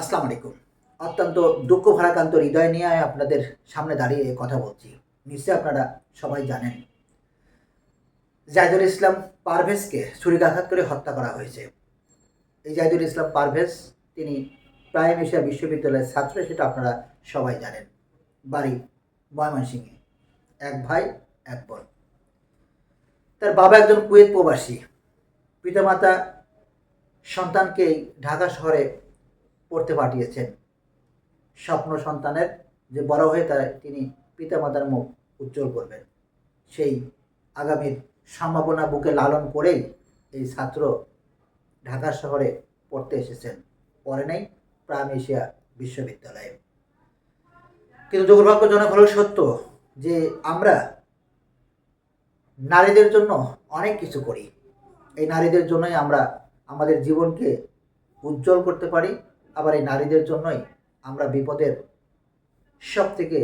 আসসালামু আলাইকুম। অত্যন্ত দুঃখ ভারাক্রান্ত হৃদয় নিয়ে আপনাদের সামনে দাঁড়িয়ে কথা বলছি। নিশ্চয়ই আপনারা সবাই জানেন। জাহিদুল ইসলাম পারভেজকে ছুরিকাঘাত করে হত্যা করা হয়েছে। এই জাহিদুল ইসলাম পারভেজ, তিনি প্রাইম এশিয়া বিশ্ববিদ্যালয়ের ছাত্র, সেটা আপনারা সবাই জানেন। বাড়ি ময়মনসিংহে। এক ভাই, এক বোন। তার বাবা একজন কুয়েত প্রবাসী। পিতামাতা সন্তানকে ঢাকা শহরে পড়তে পাঠিয়েছেন। স্বপ্ন সন্তানের যে বড় হয়ে তার তিনি পিতামাতার মুখ উজ্জ্বল করবেন। সেই আগামীর সম্ভাবনা বুকে লালন করেই এই ছাত্র ঢাকা শহরে পড়তে এসেছেন। পরে নেই প্রাম এশিয়া বিশ্ববিদ্যালয়ে। কিন্তু দুর্ভাগ্যজনক হলো সত্য যে আমরা নারীদের জন্য অনেক কিছু করি। এই নারীদের জন্যই আমরা আমাদের জীবনকে উজ্জ্বল করতে পারি আবার এই নারীদের জন্যই আমরা বিপদের সব থেকে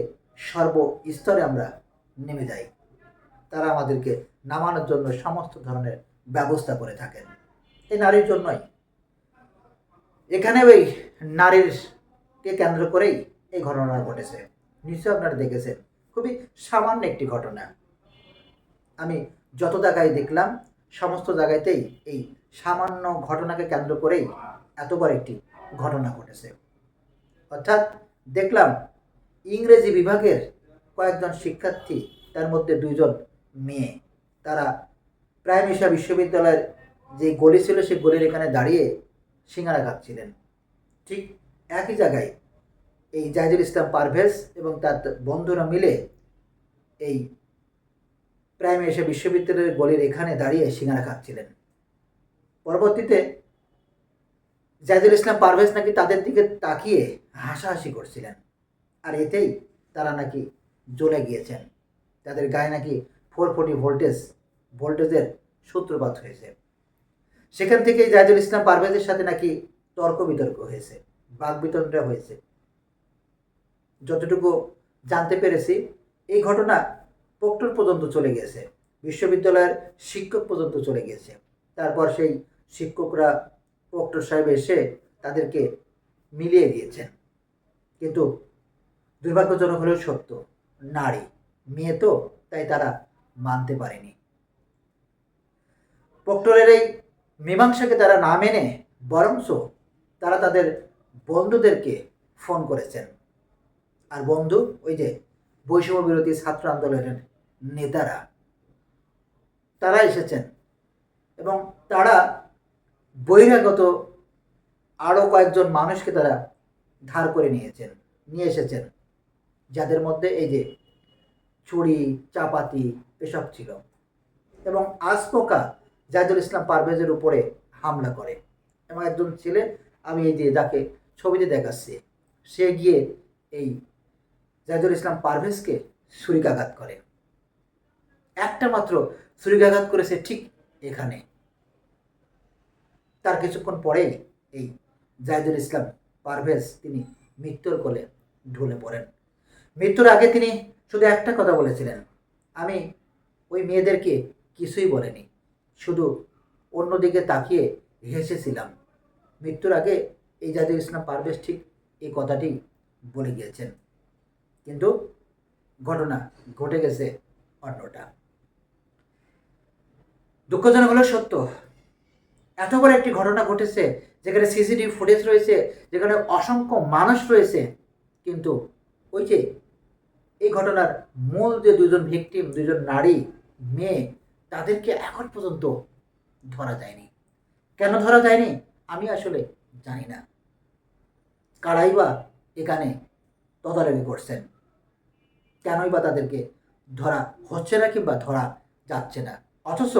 সর্বস্তরে আমরা নেমে যাই। তারা আমাদেরকে নামানোর জন্য সমস্ত ধরনের ব্যবস্থা করে থাকেন। এই নারীর জন্যই। এখানে ওই নারীরকে কেন্দ্র করেই এই ঘটনা ঘটেছে। নিশ্চয়ই আপনারা দেখেছেন, খুবই সামান্য একটি ঘটনা। আমি যত জায়গায় দেখলাম, সমস্ত জায়গাতেই এই সামান্য ঘটনাকে কেন্দ্র করেই এত বড় একটি ঘটনা ঘটেছে। অর্থাৎ দেখলাম ইংরেজি বিভাগের কয়েকজন শিক্ষার্থী, তার মধ্যে দুইজন মেয়ে। তারা প্রাইম এশিয়া বিশ্ববিদ্যালয়ের যে গলি ছিল, সেই গলির এখানে দাঁড়িয়ে সিঙ্গারা খাচ্ছিলেন। ঠিক একই জায়গায় এই জাহিদুল ইসলাম পারভেজ এবং তার বন্ধুরা মিলে এই প্রাইম বিশ্ববিদ্যালয়ের গলির এখানে দাঁড়িয়ে সিঙ্গারা খাচ্ছিলেন। পরবর্তীতে জাহিদুল ইসলাম পারভেজ নাকি তাদের দিকে তাকিয়ে হাসাহাসি করছিলেন। আর এতেই তারা নাকি জ্বলে গিয়েছেন। তাদের গায়ে নাকি ফোর ফোর্টি ভোল্টেজ, ভোল্টেজের সূত্রপাত হয়েছে। সেখান থেকেই জাহিদুল ইসলাম পারভেজের সাথে নাকি তর্ক বিতর্ক হয়েছে, বাক বিতণ্ডা হয়েছে। যতটুকু জানতে পেরেছি, এই ঘটনা প্রক্টর পর্যন্ত চলে গেছে, বিশ্ববিদ্যালয়ের শিক্ষক পর্যন্ত চলে গেছে। তারপর সেই শিক্ষকরা প্রক্টর সাহেব এসে তাদেরকে মিলিয়ে দিয়েছেন। কিন্তু দুর্ভাগ্যজনক হলেও সত্য, নারী, মেয়ে তো, তাই তারা মানতে পারেনি। প্রক্টরের এই মীমাংসাকে তারা না মেনে বরংস তারা তাদের বন্ধুদেরকে ফোন করেছেন। আর বন্ধু, ওই যে বৈষম্য বিরোধী ছাত্র আন্দোলনের নেতারা, তারা এসেছেন। এবং তারা বহিরাগত আরও কয়েকজন মানুষকে তারা ধার করে নিয়েছেন, নিয়ে এসেছেন, যাদের মধ্যে এই যে ছুরি, চাপাতি এসব ছিল। এবং আজপোকা জাহিদুল ইসলাম পারভেজের উপরে হামলা করে। এবং একজন ছেলে, আমি এই যে যাকে ছবিতে দেখাচ্ছি, সে গিয়ে এই জাহিদুল ইসলাম পারভেজকে ছুরিকাঘাত করে। একটা মাত্র ছুরিকাঘাত করেছে ঠিক এখানে। তার কিছুক্ষণ পরেই এই জাহিদুল ইসলাম পারভেজ তিনি মৃত্যুর কোলে ঢলে পড়েন। মৃত্যুর আগে তিনি শুধু একটা কথা বলেছিলেন, আমি ওই মেয়েদেরকে কিছুই বলেনি, শুধু অন্যদিকে তাকিয়ে হেসেছিলাম। মৃত্যুর আগে এই জাহিদুল ইসলাম পারভেজ ঠিক এই কথাটি বলে গিয়েছেন। কিন্তু ঘটনা ঘটে গেছে অন্যটা। দুঃখজনক হলো সত্য এত বড় একটি ঘটনা ঘটেছে, যেখানে সিসিটিভি ফুটেজ রয়েছে, যেখানে অসংখ্য মানুষ রয়েছে, কিন্তু ওই যে এই ঘটনার মূল যে দুজন ভিকটিম দুজন নারী, মেয়ে, তাদেরকে এখন পর্যন্ত ধরা যায়নি। কেন ধরা যায়নি? আমি আসলে জানি না। কারাই বা এখানে তদারকি করছেন, কেনই বা তাদেরকে ধরা হচ্ছে না কিংবা ধরা যাচ্ছে না? অথচ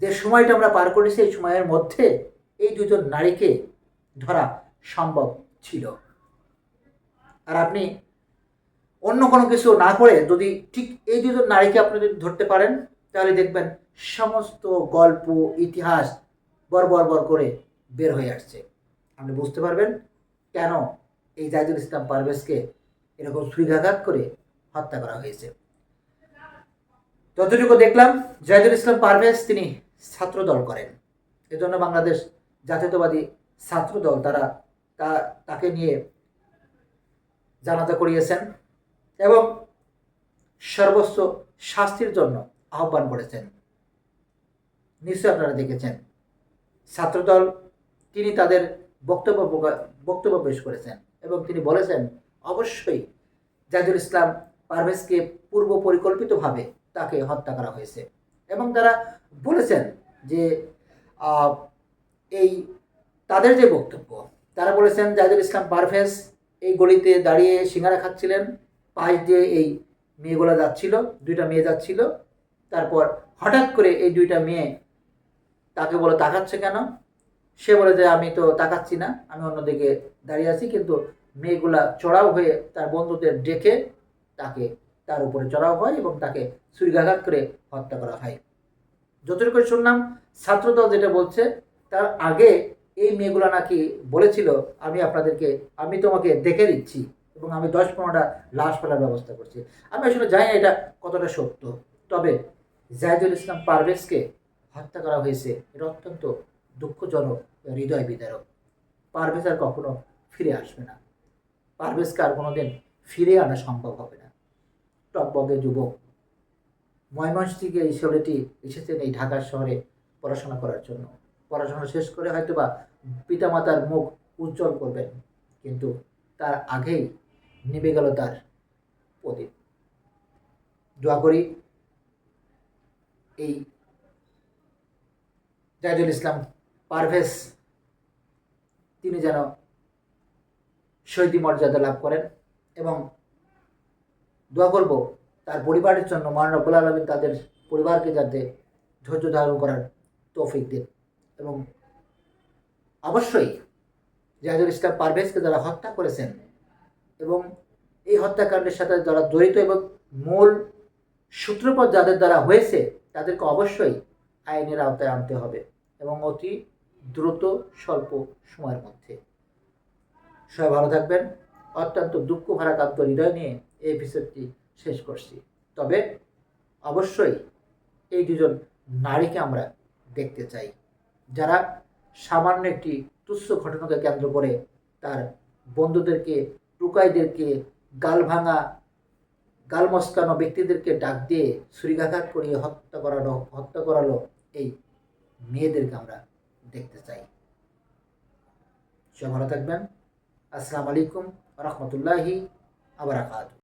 যে সময়টা আমরা পার করেছি এই সময়ের মধ্যে এই দুজন নারীকে ধরা সম্ভব ছিল। আর আপনি অন্য কোনো কিছু না করে যদি ঠিক এই দুজন নারীকে আপনি যদি ধরতে পারেন, তাহলে দেখবেন সমস্ত গল্প, ইতিহাস বর বর করে বের হয়ে আসছে। আপনি বুঝতে পারবেন কেন এই জাহিদুল ইসলাম পারভেজকে এরকম ছুরিঘাঘাত করে হত্যা করা হয়েছে। যতটুকু দেখলাম জাহিদুল ইসলাম পারভেজ তিনি ছাত্র দল করেন। এজন্য বাংলাদেশ জাতীয়তাবাদী ছাত্র দল তারা তা, তাকে নিয়ে জানাজা করিয়েছেন এবং সর্বোচ্চ শাস্তির জন্য আহ্বান করেছেন। নিশ্চয়ই আপনারা দেখেছেন, ছাত্রদল তিনি তাদের বক্তব্য বক্তব্য পেশ করেছেন এবং তিনি বলেছেন, অবশ্যই জাজুল ইসলাম পারভেজকে পূর্ব পরিকল্পিতভাবে তাকে হত্যা করা হয়েছে। এবং তারা বলেছেন যে এই তাদের যে বক্তব্য, তারা বলেছেন জাহিদুল ইসলাম পারভেজ এই গলিতে দাঁড়িয়ে সিঙ্গারা খাচ্ছিলেন, পাশ দিয়ে এই মেয়েগুলো যাচ্ছিল, দুইটা মেয়ে যাচ্ছিল, তারপর হঠাৎ করে এই দুইটা মেয়ে তাকে বলে, তাকাচ্ছে কেন? সে বলে যে, আমি তো তাকাচ্ছি না, আমি অন্যদিকে দাঁড়িয়ে আছি। কিন্তু মেয়েগুলা চড়াও হয়ে তার বন্ধুদের ডেকে তাকে তার উপরে চড়াও হয় এবং তাকে ছুরিকাঘাত করে হত্যা করা হয়। যতটুকু শুনলাম, ছাত্রদল যেটা বলছে, তার আগে এই মেয়েগুলো নাকি বলেছিল, আমি আপনাদেরকে, আমি তোমাকে দেখে দিচ্ছি এবং আমি দশ পনেরোটা লাশ ফেলার ব্যবস্থা করছি। আমি আসলে জানি না এটা কতটা সত্য, তবে জাহিদুল ইসলাম পারভেজকে হত্যা করা হয়েছে, এটা অত্যন্ত দুঃখজনক, হৃদয় বিদারক। পারভেজ আর কখনো ফিরে আসবে না। পারভেজকে আর কোনোদিন ফিরে আনা সম্ভব হবে না। টকবগে যুবক। ময়মনসিংহে এই ছেলেটি এসেছেন এই ঢাকার শহরে পড়াশোনা করার জন্য। পড়াশোনা শেষ করে হয়তো বা পিতামাতার মুখ উজ্জ্বল করবেন, কিন্তু তার আগেই নিভে গেল তার প্রদীপ। দোয়া করি এই জাহিদুল ইসলাম পারভেজ তিনি যেন শহীদি মর্যাদা লাভ করেন এবং দোয়া করব তার পরিবারের জন্য, মহান রব্বুল আলমিন তাদের পরিবারকে যাতে ধৈর্য ধারণ করার তৌফিক দেন। এবং অবশ্যই জাহিদুল ইসলাম পারভেজকে যারা হত্যা করেছেন এবং এই হত্যাকাণ্ডের সাথে যারা জড়িত এবং মূল সূত্রপথ যাদের দ্বারা হয়েছে, তাদেরকে অবশ্যই আইনের আওতায় আনতে হবে এবং অতি দ্রুত স্বল্প সময়ের মধ্যে। সবাই ভালো থাকবেন। অত্যন্ত দুঃখ ভারাকান্ত হৃদয় নিয়ে এই এপিসোডটি শেষ করছি। তবে অবশ্যই এই দুজন নারীকে আমরা দেখতে চাই, যারা সামান্য একটি তুচ্ছ ঘটনাকে কেন্দ্র করে তার বন্ধুদেরকে, টুকাইদেরকে, গাল ভাঙা, গাল মস্কানো ব্যক্তিদেরকে ডাক দিয়ে ছুরিকাঘাত করিয়ে হত্যা করানো, হত্যা করালো এই মেয়েদেরকে আমরা দেখতে চাই। সবাই ভালো থাকবেন। আসসালামু আলাইকুম রহমতুল্লাহি আবরাকাত